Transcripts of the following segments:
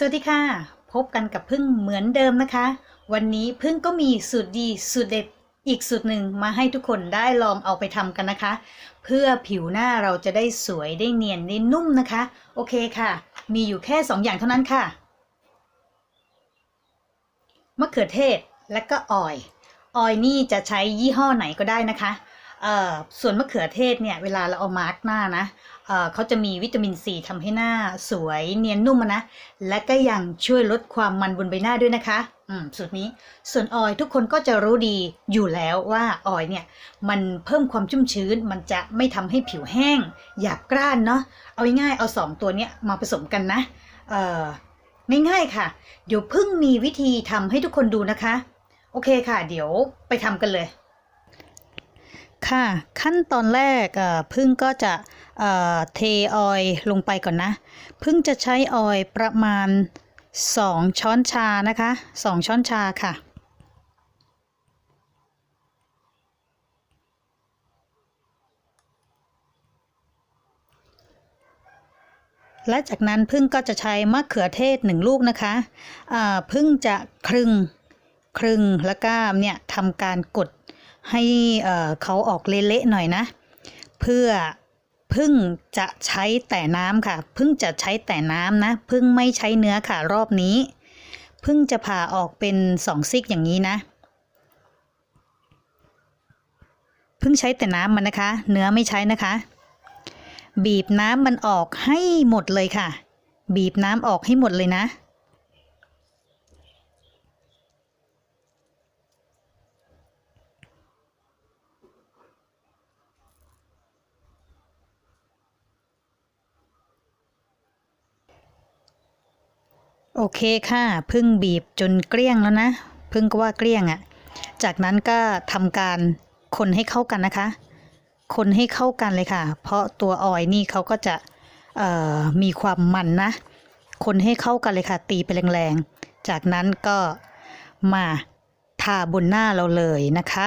สวัสดีค่ะ พบกันกับพึ่งเหมือนเดิมนะคะ วันนี้พึ่งก็มีสูตรดีสูตรเด็ดอีกสูตรหนึ่งมาให้ทุกคนได้ลองเอาไปทำกันนะคะ เพื่อผิวหน้าเราจะได้สวยได้เนียนได้นุ่มนะคะ โอเคค่ะ มีอยู่แค่2ออย่างเท่านั้นค่ะมะเขือเทศและก็ออยออยนี่จะใช้ยี่ห้อไหนก็ได้นะคะ ส่วนมะเขือเทศเนี่ยเวลาเราเอามาร์กหน้านะเเขาจะมีวิตามินซีทำให้หน้าสวยเนียนนุ่มนะ และก็ยังช่วยลดความมันบนใบหน้าด้วยนะคะสูตรนี้ ส่วนออยทุกคนก็จะรู้ดีอยู่แล้วว่าออยเนี่ยมันเพิ่มความชุ่มชื้น มันจะไม่ทำให้ผิวแห้ง หยาบกร้านเนาะ เอาง่ายๆเอาสองตัวเนี้ยมาผสมกันนะเอ่ง่ายๆค่ะ เดี๋ยวเพิ่งมีวิธีทำให้ทุกคนดูนะคะ โอเคค่ะ เดี๋ยวไปทำกันเลย ค่ะ ขั้นตอนแรกพึ่งก็จะเทออยล์ลงไปก่อนนะ พึ่งจะใช้ออยล์ประมาณ 2 ช้อนชานะคะ 2 ช้อนชาค่ะและจากนั้นพึ่งก็จะใช้มะเขือเทศหนึ่งลูกนะคะพึ่งจะครึ่งครึ่งแล้วก็เนี่ยทำการกด ให้เอ่อเขาออกเละๆหน่อยนะ เพื่อพึ่งจะใช้แต่น้ำค่ะ พึ่งจะใช้แต่น้ำนะพึ่งไม่ใช้เนื้อค่ะรอบนี้ พึ่งจะผ่าออกเป็นสองซิกอย่างนี้นะ พึ่งใช้แต่น้ำมันนะคะ เนื้อไม่ใช้นะคะ บีบน้ำมันออกให้หมดเลยค่ะ บีบน้ำออกให้หมดเลยนะ โอเคค่ะพึ่งบีบจนเกลี้ยงแล้วนะพึ่งก็ว่าเกลี้ยงอะ่ะ จากนั้นก็ทำการคนให้เข้ากันนะคะ คนให้เข้ากันเลยค่ะ เพราะตัวออยนี่เขาก็จะมีความมันนะ คนให้เข้ากันเลยค่ะ ตีไปแรงๆ จากนั้นก็มาทาบนหน้าเราเลยนะคะ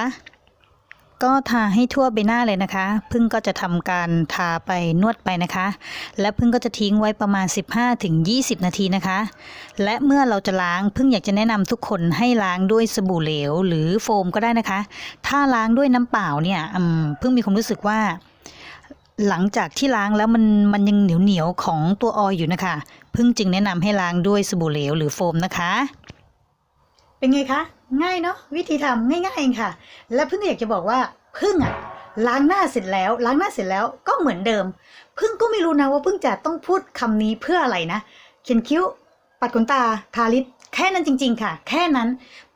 ก็ทาให้ทั่วใบหน้าเลยนะคะ พึ่งก็จะทำการทาไปนวดไปนะคะ และพึ่งก็จะทิ้งไว้ประมาณ 15-20 นาทีนะคะ และเมื่อเราจะล้างพึ่งอยากจะแนะนำทุกคนให้ล้างด้วยสบู่เหลว หรือโฟมก็ได้นะคะ ถ้าล้างด้วยน้ำเปล่าเนี่ยพึ่งมีความรู้สึกว่า หลังจากที่ล้างแล้วมันมันยังเหนียวเหนียวของตัวออยอยู่นะคะ พึ่งจึงแนะนำให้ล้างด้วยสบู่เหลวหรือโฟมนะคะ เป็นไงคะ ง่ายเนาะวิธีทำง่ายๆเองค่ะ และเพึ่งอยากจะบอกว่าพึ่งอะล้างหน้าเสร็จแล้ว ล้างหน้าเสร็จแล้วก็เหมือนเดิม พึ่งก็ไม่รู้นะว่าพึ่งจะต้องพูดคำนี้เพื่ออะไรนะ เขียนคิ้ว ปัดขนตาทาลิปแค่นั้นจริง ๆ ค่ะ แค่นั้น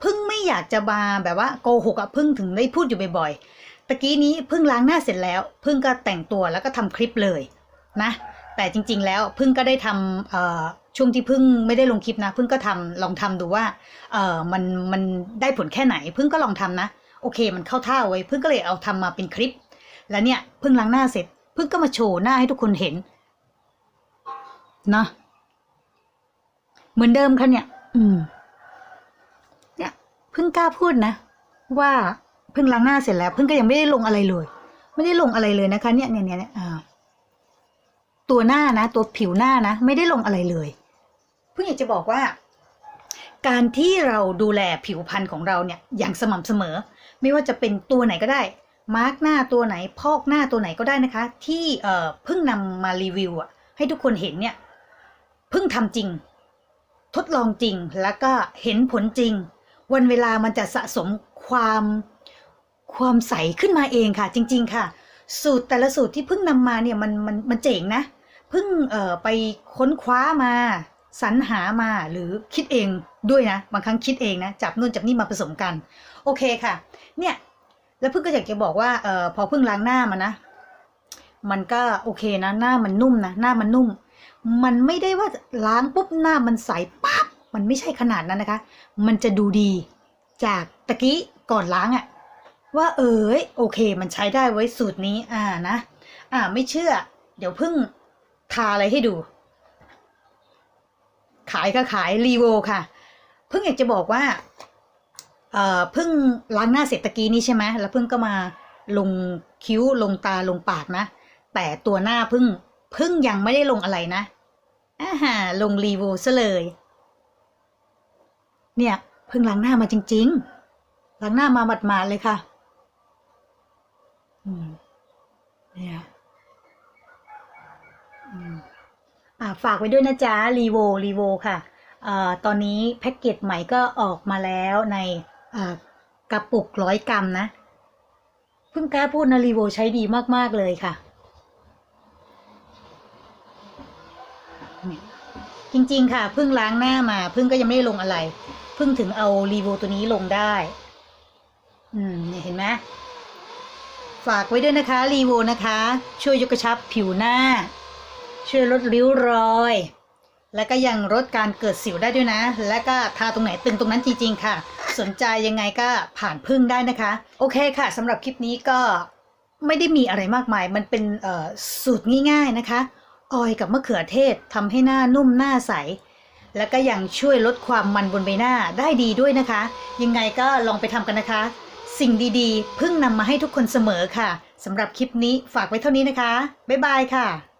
พึ่งไม่อยากจะมาแบบว่าโกหกอะพึ่งถึงได้พูดอยู่บ่อยๆตะกี้นี้พึ่งล้างหน้าเสร็จแล้ว พึ่งก็แต่งตัวแล้วก็ทำคลิปเลยนะ แต่จริง ๆ แล้วพึ่งก็ได้ทำช่วงที่พึ่งไม่ได้ลงคลิปนะ พึ่งก็ทำลองทำดูว่าเออมันมันได้ผลแค่ไหน พึ่งก็ลองทำนะ โอเค มันเข้าท่าไว้ พึ่งก็เลยเอาทำมาเป็นคลิป แล้วเนี่ยพึ่งล้างหน้าเสร็จ พึ่งก็มาโชว์หน้าให้ทุกคนเห็นนะเหมือนเดิมค่ะเนี่ย อืม เนี่ยพึ่งกล้าพูดนะ ว่าพึ่งล้างหน้าเสร็จแล้ว พึ่งก็ยังไม่ได้ลงอะไรเลย ไม่ได้ลงอะไรเลยนะคะ เนี่ยเนี่ยเนี่ยเนี่ยอ่า ตัวหน้านะ ตัวผิวหน้านะ ไม่ได้ลงอะไรเลยเพิ่งอยากจะบอกว่า การที่เราดูแลผิวพรรณของเราเนี่ยอย่างสม่ำเสมอ ไม่ว่าจะเป็นตัวไหนก็ได้ มาร์กหน้าตัวไหน พอกหน้าตัวไหนก็ได้นะคะ ที่เอ่อเพิ่งนำมารีวิวอะให้ทุกคนเห็นเนี่ยเพิ่งทำจริง ทดลองจริงแล้วก็เห็นผลจริง วันเวลามันจะสะสมความความใสขึ้นมาเองค่ะ จริง ๆ ค่ะ สูตรแต่ละสูตรที่เพิ่งนำมาเนี่ยมันมันมันเจ๋งนะ เพิ่งไปค้นคว้ามาสรรหามาหรือคิดเองด้วยนะ บางครั้งคิดเองนะ จับนู่นจับนี่มาผสมกัน โอเคค่ะ เนี่ย แล้วเพิ่งก็อยากจะบอกว่าเออพอเพิ่งล้างหน้ามานะ มันก็โอเคนะ หน้ามันนุ่มนะ หน้ามันนุ่ม มันไม่ได้ว่าล้างปุ๊บหน้ามันใสปั๊บ มันไม่ใช่ขนาดนั้นนะคะ มันจะดูดีจากตะกี้ก่อนล้างอะว่าเอ๋ยโอเค มันใช้ได้ไว้สูตรนี้ อ่านะ อ่าไม่เชื่อ เดี๋ยวเพิ่ง ทาอะไรให้ดู ขายก็ขายรีโวค่ะ เพิ่งอยากจะบอกว่าเอ่อเพิ่งล้างหน้าเสร็จตะกี้นี้ใช่ไหมแล้วเพิ่งก็มาลงคิ้วลงตาลงปากนะ แต่ตัวหน้าเพิ่งเพิ่งยังไม่ได้ลงอะไรนะอ่าหาลงรีโวซะเลย เนี่ยเพิ่งล้างหน้ามาจริง ๆล้างหน้ามาหมาดๆเลยค่ะ อืมเนี่ยอืมอ่า ฝากไว้ด้วยนะจ๊ะรีโวรีโวค่ะอตอนนี้แพ็กเกจใหม่ก็ออกมาแล้วในกระปุกร้อยกรัมนะ เพิ่งกล้าพูดนะรีโวใช้ดีมากๆเลยค่ะ จริงๆค่ะเพิ่งล้างหน้ามาเพิ่งก็ยังไม่ได้ลงอะไรเพิ่งถึงเอารีโวตัวนี้ลงได้ อืมเนี่ยเห็นไหมฝากไว้ด้วยนะคะรีโวนะคะ ช่วยยกกระชับผิวหน้า ช่วยลดริ้วรอย แล้วก็ยังลดการเกิดสิวได้ด้วยนะ และก็ทาตรงไหนตึงตรงนั้นจริง ๆ ค่ะ สนใจยังไงก็ผ่านพึ่งได้นะคะ โอเคค่ะสำหรับคลิปนี้ก็ไม่ได้มีอะไรมากมาย มันเป็นสูตรง่ายๆนะคะ ออยกับมะเขือเทศทำให้หน้านุ่มหน้าใส แล้วก็ยังช่วยลดความมันบนใบหน้าได้ดีด้วยนะคะ ยังไงก็ลองไปทำกันนะคะ สิ่งดีๆพิ่งนำมาให้ทุกคนเสมอค่ะสำหรับคลิปนี้ฝากไว้เท่านี้นะคะ บ๊ายบายค่ะ